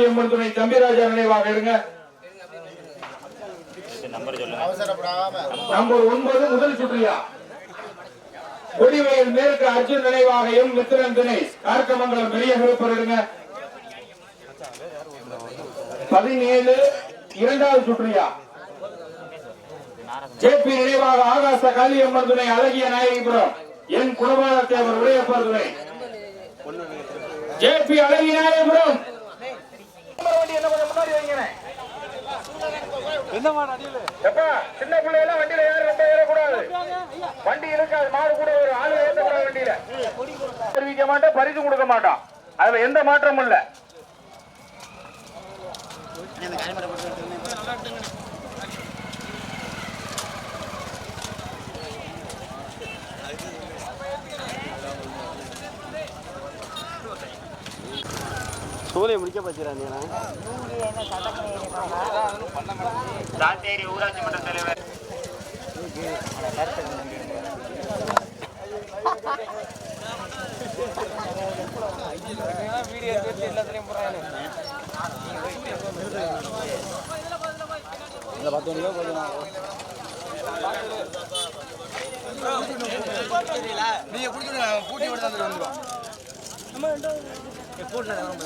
எம்பன் துணை தம்பிராஜா நினைவாக இருங்க நம்பர் ஒன்பது முதல் சுற்றியா. கொடிவயல் மேற்கு அர்ஜுன் நினைவாக எம் மித்திரன் தினேஷ். கார்க்கமங்கலம் பெரிய கருப்பர் இருங்க பதினேழு இரண்டாவது சுற்றியா. ஜேபி நினைவாக ஆகாச காளியம்மன் துணை அழகிய நாயகிபுரம். என் குலபால தேவர் உடையப்பர் துணை. ஜேபி அழகிய நாயகிபுரம். வண்டி என்ன கொஞ்சம் முன்னாடி வைங்கண்ணே. எப்பா சின்ன பிள்ளையெல்லாம் வண்டியில யாரும் ரொம்ப ஏறக்கூடாது. வண்டி இருக்காது மாடு கூட ஒரு ஆளு ஏற்றக்கூடாது வண்டியில. தெரிவிக்க மாட்டோம் பரிசு கொடுக்க மாட்டோம். அதுல எந்த மாற்றமும் இல்ல. சூரிய முடிக்க பச்சுறாங்க சாத்தேரி ஊராட்சி மன்ற தலைவர். பத்து மணிக்கோ போதும் நீங்க பூட்டி விட்டு தான் வந்துருவோம்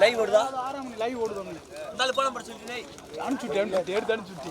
லைவ் ஓடுதா? லைவ் ஓடுது அனுப்பிச்சுட்டு அனுப்பிச்சுட்டு எடுத்து அனுப்பிச்சுட்டு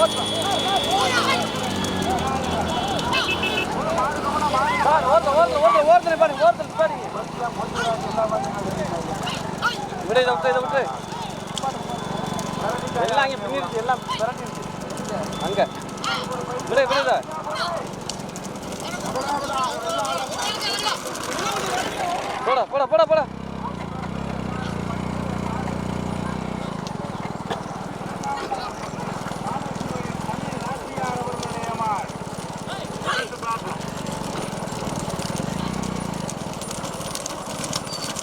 விடு இதை விட்டு இதை விட்டு எல்லாம் அங்கே பின்னிருச்சு எல்லாம் பிறட்டிருச்சு அங்க விடு விடு இதை போடா போடா போடா போடா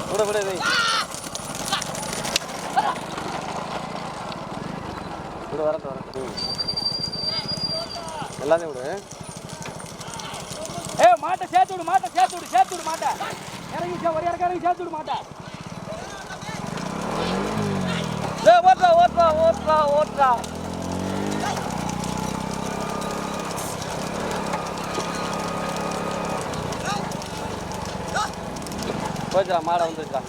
விடு விடு இதை விடு வரட்டும் வரட்டும் எல்லாத்தையும் விடு. ஏ மாட்டை சேர்த்து விடு மாட்டை சேர்த்து விடு சேர்த்து விடு மாட்டை. இறங்கி சே- ஒரு இறக்க இறங்கி சேர்த்து விடு மாட்டை. ஏய், ஓட்டுறா ஓட்டுறா ஓட்டுறா ஓட்டுறா போச்சுடா மாடை வந்துருச்சா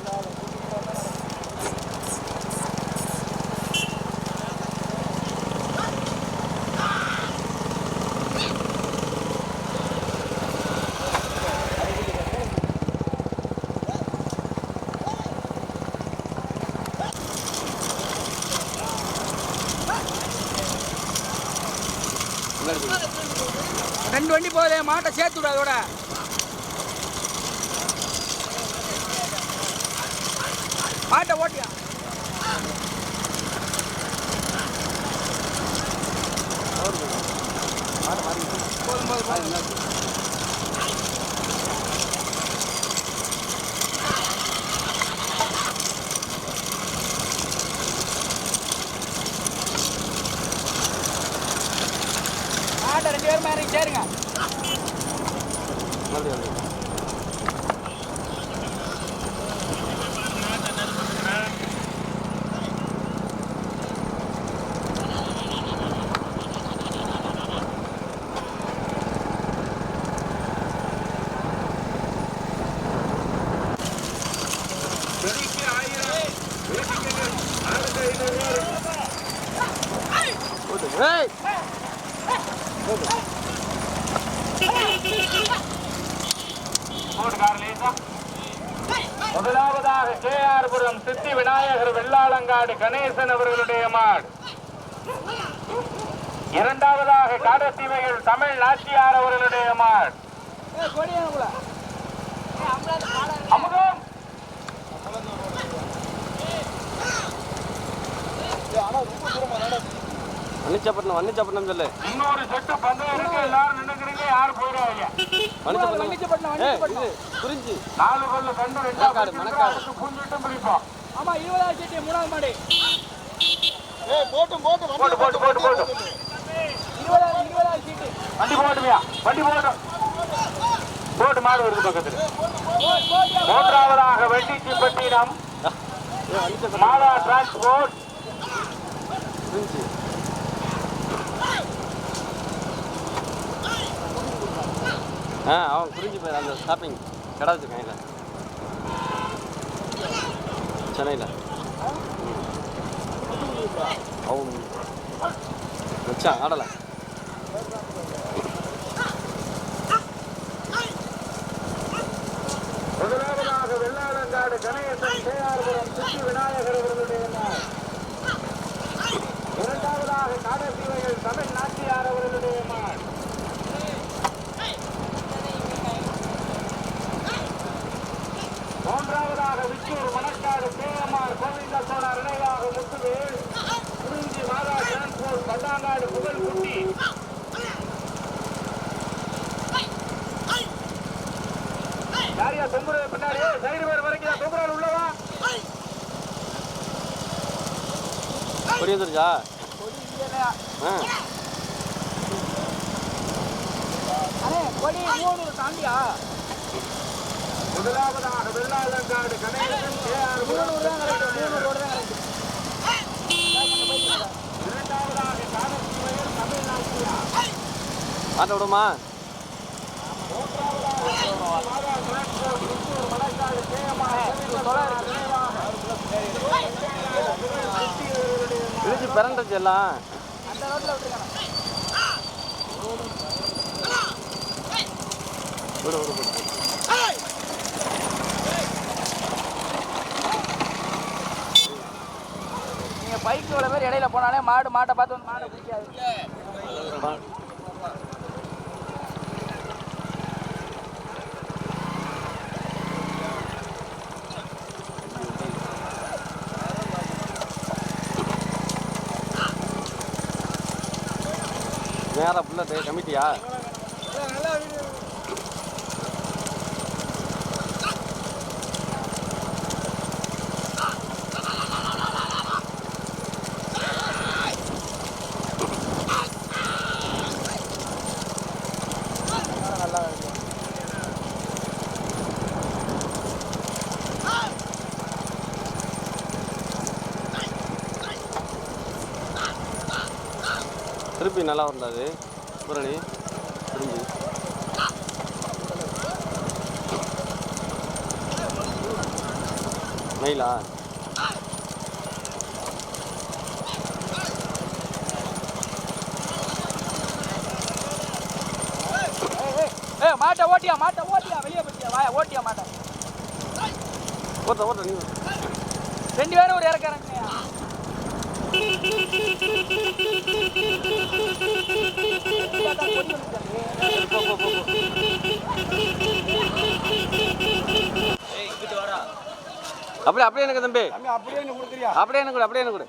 ரெண்டு வண்டி போதே மாட்டை சேர்த்து விடு அதோட. மாட்டை ஓட்டியா? மாட்டை ரெண்டு பேரும் சேருங்க. முதலாவதாக கே ரூபாய் போடு முதலாவதாக கேஆர்புரம் சித்தி விநாயகர் வெள்ளாளங்காடு கணேசன் அவர்களுடைய மாடு. இரண்டாவதாக காடத்தீவைகள் தமிழ் நாச்சியார் அவர்களுடைய மாடு. அமுதோ! வன்னிச்சப்பட்டினம் வன்னிச்சப்பட்டினம் சொல்லு. இன்னொரு செட்டு பந்தயம் இருக்கு எல்லாரும் நின்னுக்கிறீங்க யாரும் போயிடாதீங்க. வன்னிச்சப்பட்டினம் வண்டிச்சப்பட்டினம், ஏய் வண்டிச்சப்பட்டினம். குறிஞ்சி. நாலு கொல்லு கண்டு ரெண்டா மணக்காடு, மணக்காடு. புஞ்சிட்டும் பிடிப்போம் ஆமா இருபதாவது சீட்டு மூணாவது மாடு. போட்டு போட்டு போட்டு போட்டு. இருபதாவது இருபதாவது சீட்டு வண்டி போட்டுமியா வண்டி போட்டும் போட்டு மாடு வருது பக்கத்துல? மூன்றாவதாக ஏய் வன்னிச்சப்பட்டினம் மாதா டிரான்ஸ்போர்ட் ஆ அவன் குறிஞ்சி போய் அந்த ஷாப்பிங் கடை வச்சுருக்கான் இல்லை சென்னையில். அவன் வச்சான் ஆடலை. முதலாவதாக வெள்ளாளங்காடு கணேசன் கேஆர்புரம் சித்தி விநாயகர் அவர்களுடைய நாள். இரண்டாவதாக காடத்தீவைகள் தமிழ் நாச்சியார் அவர்களுடைய மாள் மூன்றாவதாக விச்சூர் மணக்காடு கேஎம்ஆர் கோவிந்த சோழர் இணையாக முத்துவேல் குறிஞ்சி மாதா டிரான்ஸ்போர்ட் பட்டாங்காடு புகழ்குட்டி யாரியா தொங்குறது பின்னாடி? சைடு பேர் வரைக்கும் தொங்குறாள் உள்ளவா? கொடி முதலாவதாக வெள்ளாளங்காடு கணேசன் கேஆர் தான் கிடைக்கும் மூணு ரோடு தான் கிடைக்கும் இரண்டாவதாக காலத்தீவையில் விடுமா எல்லாம். நீங்கள் நீங்க பைக் பேர் இடையில போனாலே மாடு மாட்டை பார்த்து வந்து மாடை பிடிக்காது. யாரா ஃபுல்லாக கமிட்டியா? திருப்பி நல்லா வந்தாது. பூரணி திரும்பி மயிலா? ஏ மாட்டை ஓட்டியா மாட்டை ஓட்டியா வெளியே போட்டியா வாயா ஓட்டியா மாட்டை? ஓட்ட ஓட்ட நீ ரெண்டு பேரும் ஒரு இறக்குறாங்க அப்படியே அப்படியே எனக்கு தம்பி. அப்படியே என்ன கொடுக்குறியா? அப்படியே எனக்கு கொடு அப்படியே எனக்கு கொடு.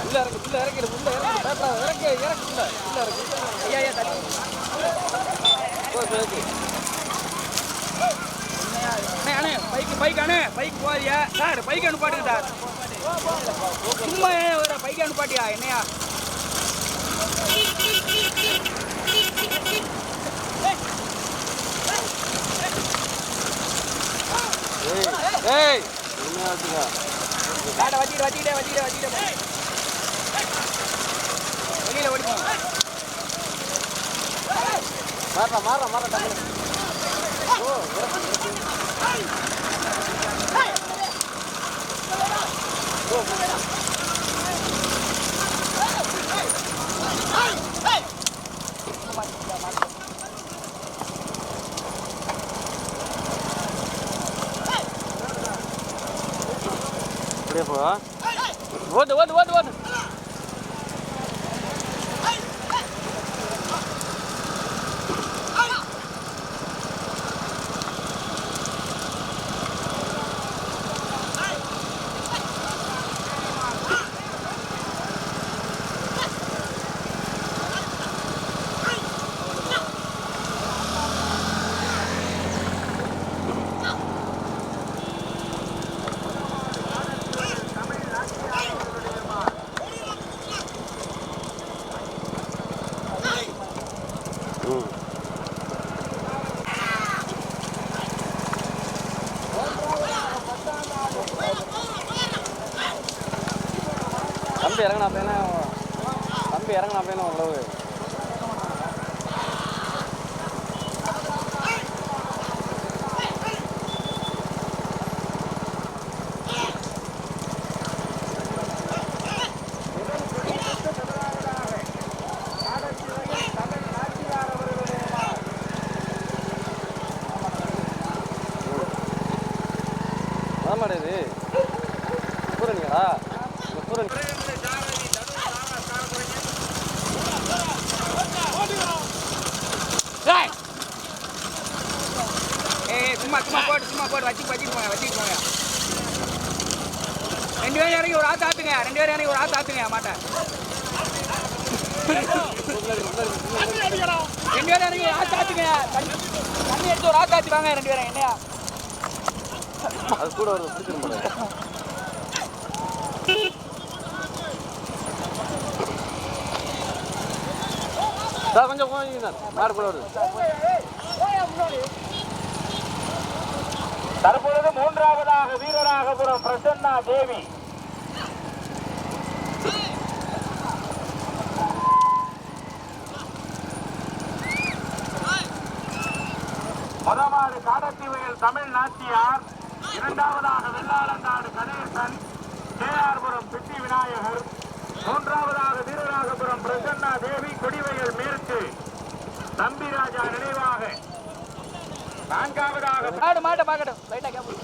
உள்ள இறக்கு உள்ள இறக்கிடு உள்ள இறக்கிடு பயப்படாத இறக்கு இறக்கு உள்ள உள்ள இறக்கு ஐயா ஐயா தண்ணி போ போய் அண்ணே பைக்கு பைக் அண்ணே பைக் போறியா சார் பைக் அனுப்பாட்டுங்க சார் சும்மா வர பைக் அனுப்பாட்டியா என்னையா ஏய் ஏய் என்ன ஆச்சுடா காட்டை வச்சுக்கிட்டு வச்சுக்கிட்டே வச்சுக்கிட்டே மாறா மாறா மாறா ஓ இறங்கினா அப்படின்னா தம்பி இறங்கினா அப்படின்னா ஓரளவு அதான் மாடு இது பூரணிங்களா இந்த பூரணி டேய் ஏய் சும்மா சும்மா போட்டு சும்மா போட்டு வச்சு வச்சுட்டு போங்க வச்சுட்டு போங்க ரெண்டு பேரும் இறங்கி ஒரு ஆத்து ஆத்துங்க ரெண்டு பேரும் இறங்கி ஒரு ஆத்து ஆத்துங்க மாட்டேன் ரெண்டு பேரும் இறங்கி ஒரு ஆத்து ஆத்துங்க தண்ணி எடுத்து ஒரு ஆத்து ஆத்தி வாங்க ரெண்டு பேரும் என்னையா? அது கூட ஒரு பிடிச்சிரும் கொஞ்சம் போங்க கூட வருது. தற்பொழுது மூன்றாவதாக வீரராகபுரம் பிரசன்னா தேவி. முதலாவது காடத்தீவையில் தமிழ் நாச்சியார். இரண்டாவதாக வெள்ளாளங்காடு கணேசன். கேஆர்புரம் பிட்டி விநாயகர். மூன்றாவதாக வீரராகபுரம் பிரசன்னா தேவி கொடிவயல் மேற்கு. நம்பிராஜா நான்காவதாக மாடு மாட்டை பார்க்கட்டும். லைட்டாக கேப்பு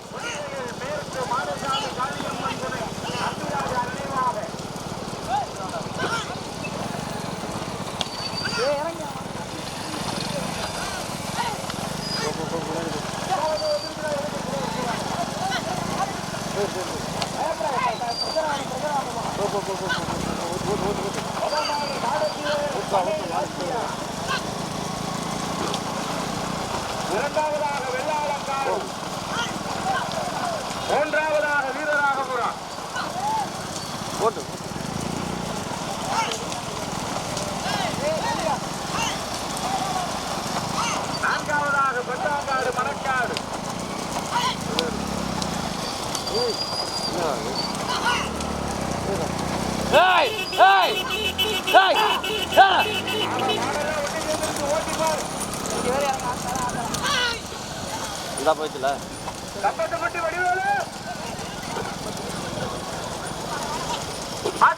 போச்சுல.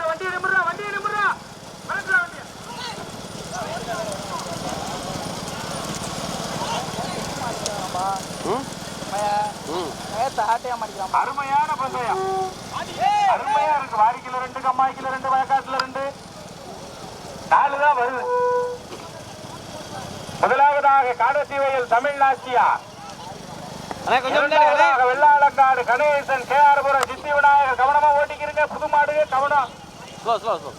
வண்டி நம்புறா வண்டி நம்புறா வண்டி அருமையான பந்தயம் அருமையா இருக்கு. வாரிக்கில ரெண்டு கம்மாய்க்கில ரெண்டு வயக்காட்டுல ரெண்டு. நாலு தான் வருது. முதலாவதாக காடத்தீவையில் தமிழ் நாச்சியா வெள்ளாளங்காடு கணேசன் கே ஆர்புரம் சித்தி விநாயகர். கவனமா ஓட்டிக்கிறீங்க புது மாடு கவனம். ஸ்லோ ஸ்லோ ஸ்லோ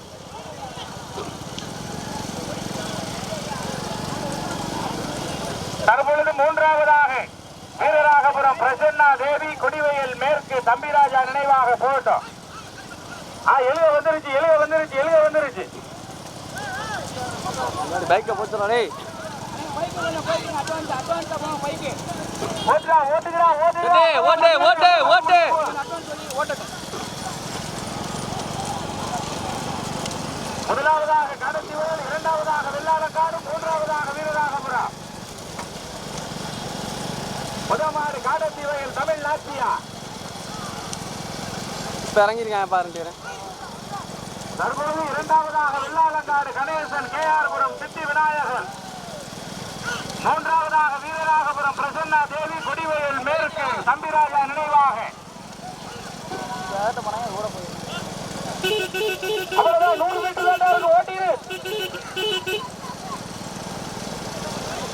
தற்பொழுது மூன்றாவதாக வீரராகபுரம் பிரசன்னா தேவி கொடிவயல் மேற்கு தம்பிராஜா நினைவாக போட்டோம் ஆ எழுத வந்துருச்சு எழுத வந்துருச்சு எழுத வந்துருச்சு. பைக்கை போச்சுடா டேய் பைக்கு அட்வான்ஸ் அட்வான்ஸ் பைக்கு ஓட்டு, ஓட்டு, ஓட்டு, ஓட்டு. அட்வான்ஸ் முதலாவதாக கடத்திவேல் இரண்டாவதாக வெள்ளாளக்காடு மூன்றாவதாக வீரராகபுரம் முதமாடு காடத்திவயல் தமிழ் நாச்சியா இப்போ இறங்கிருக்காங்க பாருங்க தற்பொழுது இரண்டாவதாக வெள்ளாளங்காடு கணேசன் கே ஆர் ஆர்புரம் சித்தி விநாயகன் மூன்றாவதாக வீரராகபுரம் பிரசன்னா தேவி கொடிவயல் மேற்கு தம்பிராஜா நினைவாக. அவ்வளவுதான், நூறு மீட்டர் தாண்டா ஓட்டிரு.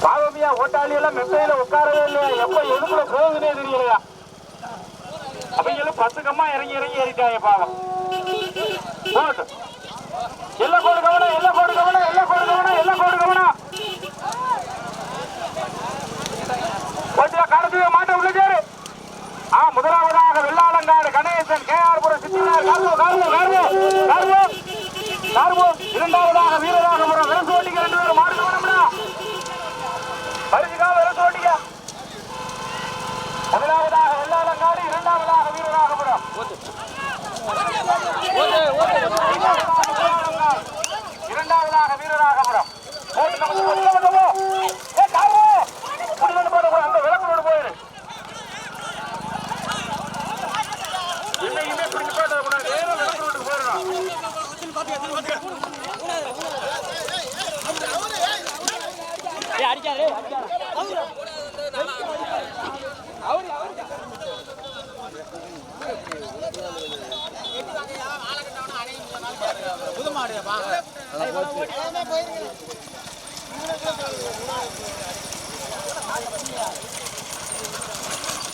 பாவமியா ஓட்டாளி எல்லாம் மெத்தையில உட்காரவே இல்லையா? எப்ப எதுக்குள்ள போகுதுனே தெரியலையா? அவங்களும் பத்து கம்மா இறங்கி இறங்கி ஏறிட்டாங்க பாவம். போட்டு. எல்லா கவனம்.